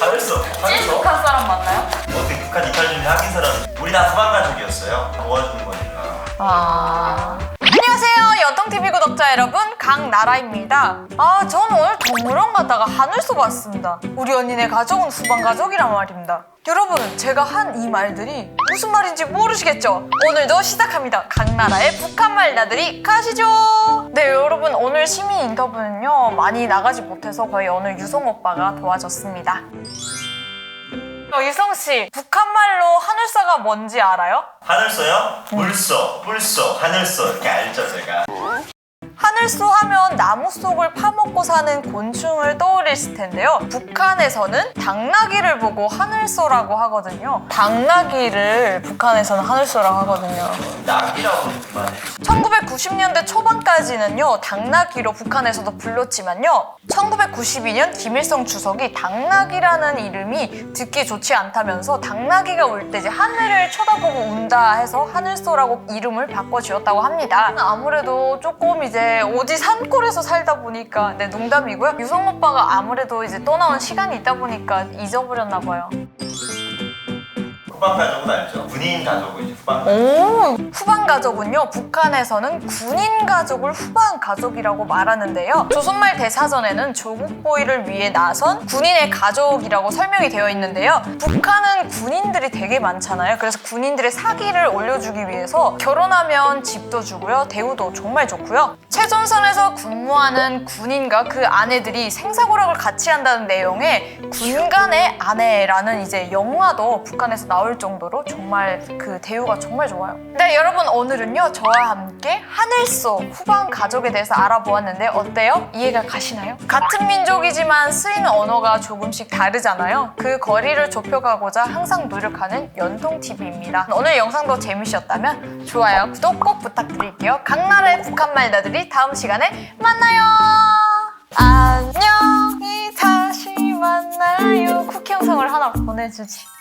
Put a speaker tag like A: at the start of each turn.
A: 하늘소
B: 찐
A: 하늘소
B: 북한 사람 맞나요?
A: 어떻게 북한 이탈 준비 하긴 사람 우리 다 후반 가족이었어요 도와주는 거니까
B: 아. 안녕하세요. 연통TV 구독자 여러분, 강나라입니다. 아, 저는 오늘 동물원 가다가 하늘소 봤습니다. 우리 언니네 가족은 후반 가족이란 말입니다. 여러분, 제가 한 이 말들이 무슨 말인지 모르시겠죠? 오늘도 시작합니다. 강나라의 북한말 나들이 가시죠! 네, 여러분, 오늘 시민 인터뷰는요, 많이 나가지 못해서 거의 오늘 유성 오빠가 도와줬습니다. 어, 유성 씨, 북한말로 하늘소가 뭔지 알아요?
A: 하늘소요? 물소, 뿔소, 하늘소 이렇게 알죠 제가
B: 하늘소 하면 나무 속을 파먹고 사는 곤충을 떠올리실 텐데요. 북한에서는 당나귀를 보고 하늘소라고 하거든요. 당나귀를 북한에서는 하늘소라고 하거든요.
A: 낙이라고 그만해
B: 1990년대 초반까지는요, 당나귀로 북한에서도 불렀지만요, 1992년 김일성 주석이 당나귀라는 이름이 듣기 좋지 않다면서 당나귀가 올 때 이제 하늘을 쳐다보고 운다 해서 하늘소라고 이름을 바꿔주었다고 합니다. 아무래도 조금 이제 어디 산골에서 살다 보니까, 네, 농담이고요. 유성 오빠가 아무래도 이제 떠나온 시간이 있다 보니까 잊어버렸나 봐요.
A: 후반 가족은 알죠 군인 가족은 이제 후반 가족
B: 오, 후반 가족은요, 북한에서는 군인 가족을 후반 가족이라고 말하는데요. 조선말 대사전에는 조국 보위를 위해 나선 군인의 가족이라고 설명이 되어 있는데요. 북한은 군인들이 되게 많잖아요. 그래서 군인들의 사기를 올려주기 위해서 결혼하면 집도 주고요, 대우도 정말 좋고요. 최전선에서 근무하는 군인과 그 아내들이 생사고락을 같이 한다는 내용의 군간의 아내라는 이제 영화도 북한에서 나올 정도로 정말 그 대우가 정말 좋아요. 네, 여러분 오늘은요 저와 함께 하늘소 후반 가족에 대해서 알아보았는데 어때요? 이해가 가시나요? 같은 민족이지만 쓰이는 언어가 조금씩 다르잖아요. 그 거리를 좁혀가고자 항상 노력하는 연통 TV입니다. 오늘 영상도 재미있었다면 좋아요, 구독 꼭 부탁드릴게요. 각 나라의 북한말 나들이 다음 시간에 만나요. 안녕히 다시 만나요. 쿠키 영상을 하나 보내주지.